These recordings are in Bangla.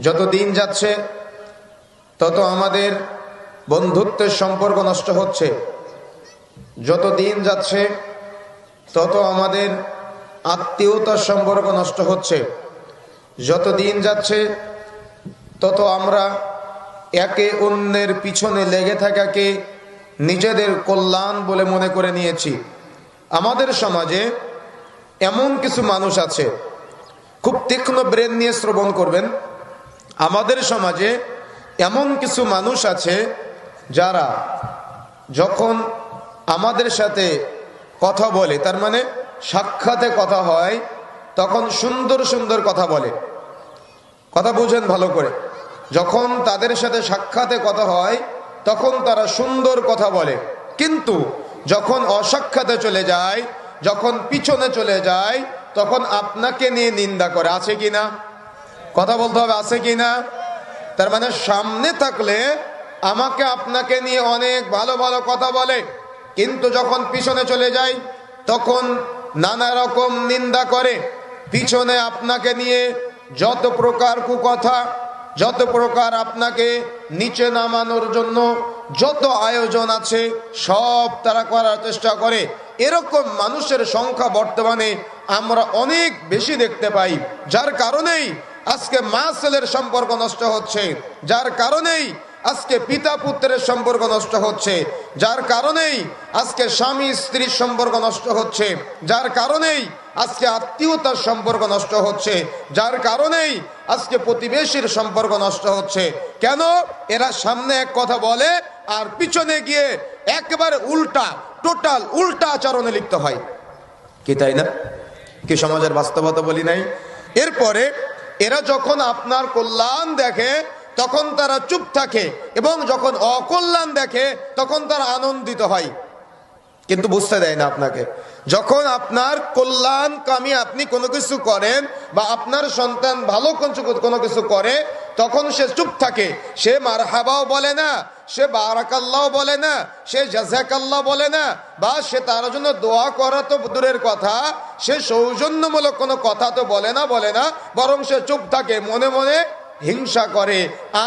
যত দিন যাচ্ছে, তত আমাদের বন্ধুত্বের সম্পর্ক নষ্ট হচ্ছে। যত দিন যাচ্ছে, তত আমাদের আত্মীয়তার সম্পর্ক নষ্ট হচ্ছে। যত দিন যাচ্ছে, তত আমরা একে অন্যের পিছনে লেগে থাকাকে নিজেদের কল্যাণ বলে মনে করে নিয়েছি। আমাদের সমাজে এমন কিছু মানুষ আছে, খুব তীক্ষ্ণ ব্রেন নিয়ে শ্রবণ করবেন আমাদের সমাজে এমন কিছু মানুষ আছে যারা যখন আমাদের সাথে কথা বলে, তার মানে সাক্ষাতে কথা হয়, তখন সুন্দর সুন্দর কথা বলে। কথা বুঝেন ভালো করে। যখন তাদের সাথে সাক্ষাতে কথা হয়, তখন তারা সুন্দর কথা বলে। কিন্তু যখন অসাক্ষাতে চলে যায়, যখন পিছনে চলে যায়, তখন আপনাকে নিয়ে নিন্দা করে। আছে কি না? কথা বলতে হবে, আছে কি না তার মানে সামনে থাকলে আমাকে আপনাকে নিয়ে অনেক ভালো ভালো কথা বলে। কিন্তু যখন পিছনে চলে যায় তখন নানা রকম নিন্দা করে। পিছনে আপনাকে নিয়ে যত প্রকার কুকথা, যত প্রকার আপনাকে নিচে নামানোর জন্য যত আয়োজন আছে, সব তারা করার চেষ্টা করে। এরকম মানুষের সংখ্যা বর্তমানে আমরা অনেক বেশি দেখতে পাই। যার কারণেই আজকে মা ছেলের সম্পর্ক নষ্ট হচ্ছে, যার কারণেই আজকে পিতা পুত্রের সম্পর্ক নষ্ট হচ্ছে, যার কারণেই আজকে স্বামী স্ত্রীর সম্পর্ক নষ্ট হচ্ছে, যার কারণেই আজকে আত্মীয়তার সম্পর্ক নষ্ট হচ্ছে, যার কারণেই আজকে প্রতিবেশীর সম্পর্ক নষ্ট হচ্ছে। কেন? এরা সামনে এক কথা বলে আর পিছনে গিয়ে একেবারে উল্টা, টোটাল উল্টা আচরণে লিপ্ত হয়। কি তাই না? কি সমাজের বাস্তবতা বলি নাই? এরপরে এরা যখন আপনার কল্যাণ দেখে, তখন তারা চুপ থাকে এবং যখন অকল্যাণ দেখে, তখন তারা আনন্দিত হয়। কিন্তু বুঝতে দেয় না আপনাকে, যখন আপনার কল্যাণ কামি আপনি কোনো কিছু করেন বা আপনার সন্তান ভালো কোনো কিছু করে তখন সে চুপ থাকে। সে মারহাবাও বলে না, সে বারাকাল্লাও বলে না, সে জাজাকাল্লাহ বলে না, বা সে তার জন্য দোয়া করা তো দূরের কথা, সে সৌজন্যমূলক কোনো কথা তো বলে না বলে না, বরং সে চুপ থাকে, মনে মনে হিংসা করে।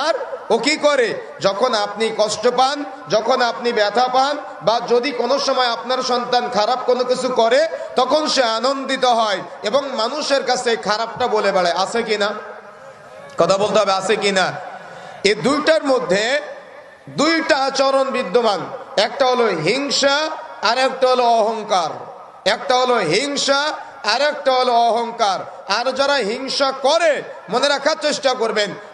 আর ও কি করে? যখন আপনি কষ্ট পান, যখন আপনি ব্যথা পান, বা যদি কোনো সময় আপনার সন্তান খারাপ কোনো কিছু করে, তখন সে আনন্দিত হয় এবং মানুষের কাছে খারাপটা বলে বেড়ায়। আছে কিনা কথা বলতে হবে, আছে কিনা? এই দুইটার মধ্যে দুইটা আচরণ বিদ্যমান। একটা হলো হিংসা, আর একটা হলো অহংকার। একটা হলো হিংসা, আর একটা হলো অহংকার। আর যারা হিংসা করে, মনে রাখার চেষ্টা করবেন